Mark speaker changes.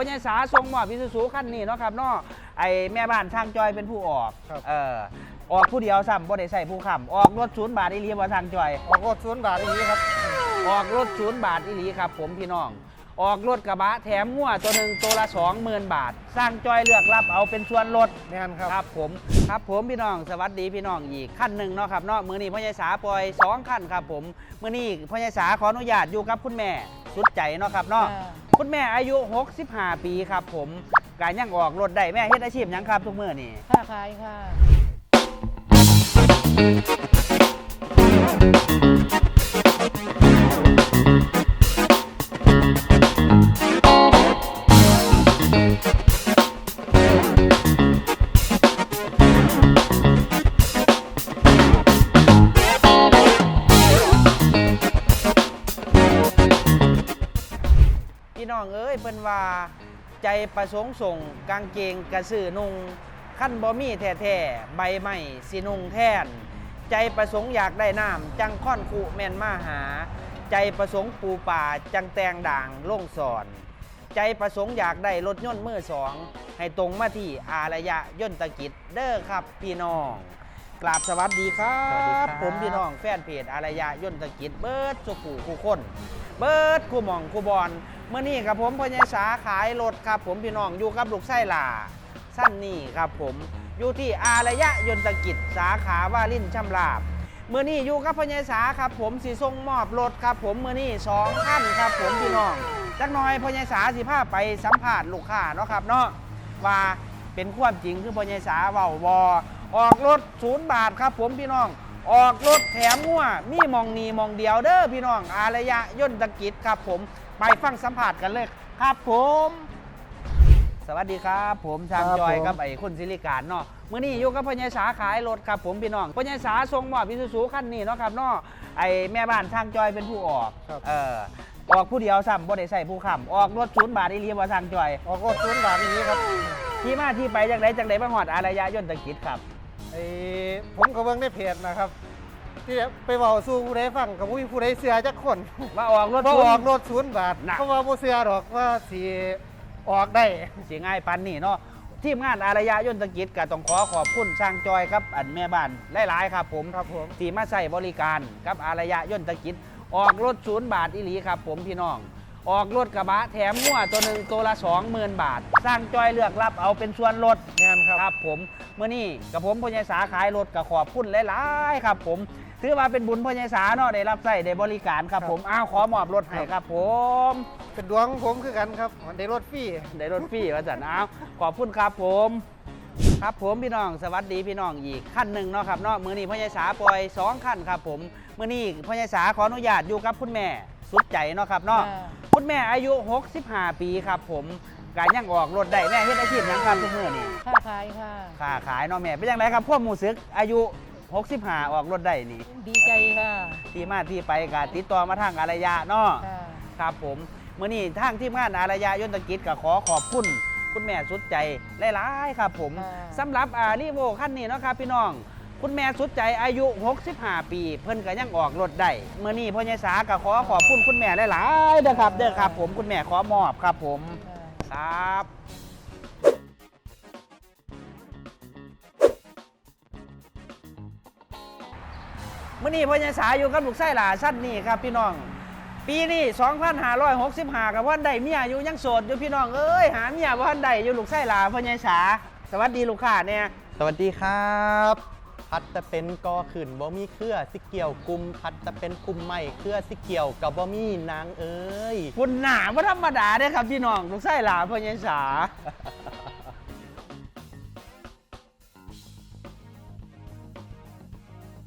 Speaker 1: พ่อใหญ่สาทรงมอบพิสูคันนี้เนาะครับเนาะไอแม่บ้านช่างจอยเป็นผู้ออก
Speaker 2: ครับ
Speaker 1: เออออกผู้เดียวซ้ำบ่ได้ใส่ผู้ค้ำออกรถศูนย์บาทอีหลีบ่ช่างจอย
Speaker 2: ออกรถศูนย์บาทอย่างนี้ครับ
Speaker 1: ออกรถศูนย์บาทอีหลีครับ ผมพี่น้อง ออกรถกระบะแถมงัวตัวหนึ่งตัวละสองหมื่นบาท สร้างจอยเลือกรับเอาเป็นส่วนลด
Speaker 2: แม่นครับ
Speaker 1: ครับผมครับผมพี่น้องสวัสดีพี่น้องอีกขั้นหนึ่งเนาะครับเนาะมือนี้พ่อใหญ่สาปล่อยสองขั้นครับผมมือนี้พ่อใหญ่สาขออนุญาตอยู่กับคุณแม่สุดใจเนาะครับเนาะ
Speaker 3: อ่า
Speaker 1: คุณแม่อายุ 65 ปีครับผมการยังออกรถได้แม่เฮ็ดอาชีพหยังครับทุกมื้อนี่
Speaker 3: ค้าขายค่ะ
Speaker 1: พี่น้องเอ้ยเพิ่นว่าใจประสงค์ส่งกางเกงกระสือนุงขั้นบ่มีแท้ๆใบไม้สินุงแทนใจประสงค์อยากได้น้ำจังค่อนคูแม่นมาหา ใจประสงค์ปูป่าจังแตงด่างล่งสอน ใจประสงค์อยากได้รถยนต์มือสอง ให้ตรงมาที่อารยะยนตกิจเด้อครับพี่น้องกราบสวัสดีครั
Speaker 2: สวัสดีครับบ
Speaker 1: ผมพี่น้องแฟนเพจอารยะยนตกิจเบิร์ดสุขูคู่คน เบิร์ดคู่หมองคู่บอล เมื่อนี้ครับผมพญาสาขายรถครับผมพี่น้องอยู่กับลูกไส้หล่าสั้นนี่ครับผมอยู่ที่อารยะยนตกิจสาขาวาลินช่ำลาบเมื่อนี้อยู่กับพญาสาครับผมสีทรงมอบรถครับผมเมื่อนี้สองท่านครับผมพี่น้องจักหน่อยพญาสาสิพาไปสัมภาษณ์ลูกค้าเนาะครับเนาะว่าเป็นความจริงคือพญาสาเว้าบอออกรถศูนย์บาทครับผมพี่น้องออกรถแถมงัวมีมองนีมองเดียวเด้อพี่น้องอารยะยนตกิจครับผม ไปฟังสัมภาษณ์กันเลยครับผม สวัสดีครับ ผมชาง
Speaker 2: ครับ
Speaker 1: จอย
Speaker 2: ผม
Speaker 1: กับไอ้คุณสิริการเนาะมื้อนี้อยู่กับพญายสาขายรถครับผมพี่น้องพญายสาทรงมอบพิสูคันนี้เนาะครับเนาะไอ้แม่บ้านช่างจอยเป็นผู้ออก
Speaker 2: ครับ
Speaker 1: เออออกผู้เดียวซ้ำบ่ได้ใส่ผู้ค้ำออกรถศูนย์บาทอีหลีบ่ช่างจอย
Speaker 2: ออกรถศูนย์บาทอย่างนี้ครับ
Speaker 1: ที่มาที่ไปจากไหนจากไหนมาฮอดอารยะยนตกิจครับ
Speaker 2: ไอ้ผมก็เบิ่งในเพจนะครับ ที่ไปเว้าสู่ผู้ใดฟังกับผู้ผู้ใดเสือจักคน
Speaker 1: ว่าออกรถ
Speaker 2: บ่
Speaker 1: ศูน
Speaker 2: ออก
Speaker 1: ย์
Speaker 2: รถศูนย์บาท
Speaker 1: น่ะ
Speaker 2: เพราะว่าบ่เสือดอกว่าสิออกได้
Speaker 1: สิง่ายปันนี่เนาะทีมงานอารยะยนตกิจก็ต้องขอขอบคุณช่างจอยครับอันแม่บ้านหลายๆครับผม
Speaker 2: ครับผม
Speaker 1: ที่มาใส่บริการกับอารยะยนตกิจ ออกรถศูนย์บาทอีหลีครับผมพี่น้อง ออกรถกระบะแถมงัวตัวหนึ่งตัวละ20,000 บาท สร้างจอยเลือกรับเอาเป็นส่วนลด
Speaker 2: แม่นครับ
Speaker 1: ครับผมเมื่อนี้กับผมพญายสาขายรถกับขอบคุณหลาย ๆ ครับผม ถือว่าเป็นบุญพญายสาเนาะได้รับใส่ได้บริการครับ ผมอ้าวขอมอบรถให้ครับ ผม
Speaker 2: เป็นดวงของผมคือกันครับได้รถฟรี
Speaker 1: ได้รถฟรีว่าจันอ้าวขอบคุณครับผมครับผมพี่น้องสวัสดีพี่น้องอีกขั้นหนึ่งเนาะครับเนาะมือนี้พญายสาปล่อยสองขั้นครับผมมือนี้พญายสาขออนุญาตอยู่กับคุณแม่สุดใจเนาะครับเนาะ
Speaker 3: อ่า
Speaker 1: คุณแม่อายุ 65 ปีครับ ผมการยังออกรถได้แม่เฮ็ดอาชีพหยังครับทุกมื้อนี่
Speaker 3: ค้าขายค่ะ
Speaker 1: ค้าขายเนาะแม่เป็นยังไงครับพวกหมูซึกอายุ 65 ออกรถได้นี่
Speaker 3: ดีใจค่ะ
Speaker 1: ที่มาที่ไปก็ติดต่อมาทางอารยะเนาะ
Speaker 3: ค่ะ
Speaker 1: ครับผมมื้อนี้ทางทีมงานอารยะยนตกิจก็ขอขอบคุณ คุณแม่สุดใจหลายๆครับผม
Speaker 3: ค่ะ
Speaker 1: สำหรับอารีโวคันนี้เนาะครับพี่น้อง คุณแม่สุดใจอายุ 65 ปี เพิ่นก็ยังออกรถได้เมื่อนี้พ่อใหญ่สาก็ขอขอบคุณคุณแม่หลายๆนะครับเด้อครับ ผมคุณแม่ขอมอบครับผม
Speaker 3: ค่ะ
Speaker 1: ครับ มื่อนี้พ่อใหญ่สาอยู่กับลูกไส้หลาสั้นนี่ครับพี่น้อง ปีนี้2565กับวันใดเมียอยู่ยังโสดอยู่พี่น้องเอ้ยหาเมียบ่ทันใดอยู่ลูกไส้หลาพ่อใหญ่สาสวัสดีลูกค้าเนี่ย
Speaker 4: สวัสดีครับ พัดจะเป็นกอขืนบ่มีเครือสิเกี่ยวกลุ่มพัดจะเป็นกลุ่มใหม่เครือสิเกี่ยวกับบ่มีนางเอ้ย
Speaker 1: คุณหนาบ่ธรรมดาเด้อครับพี่น้องลูกไส้หลาพ่อใหญ่สา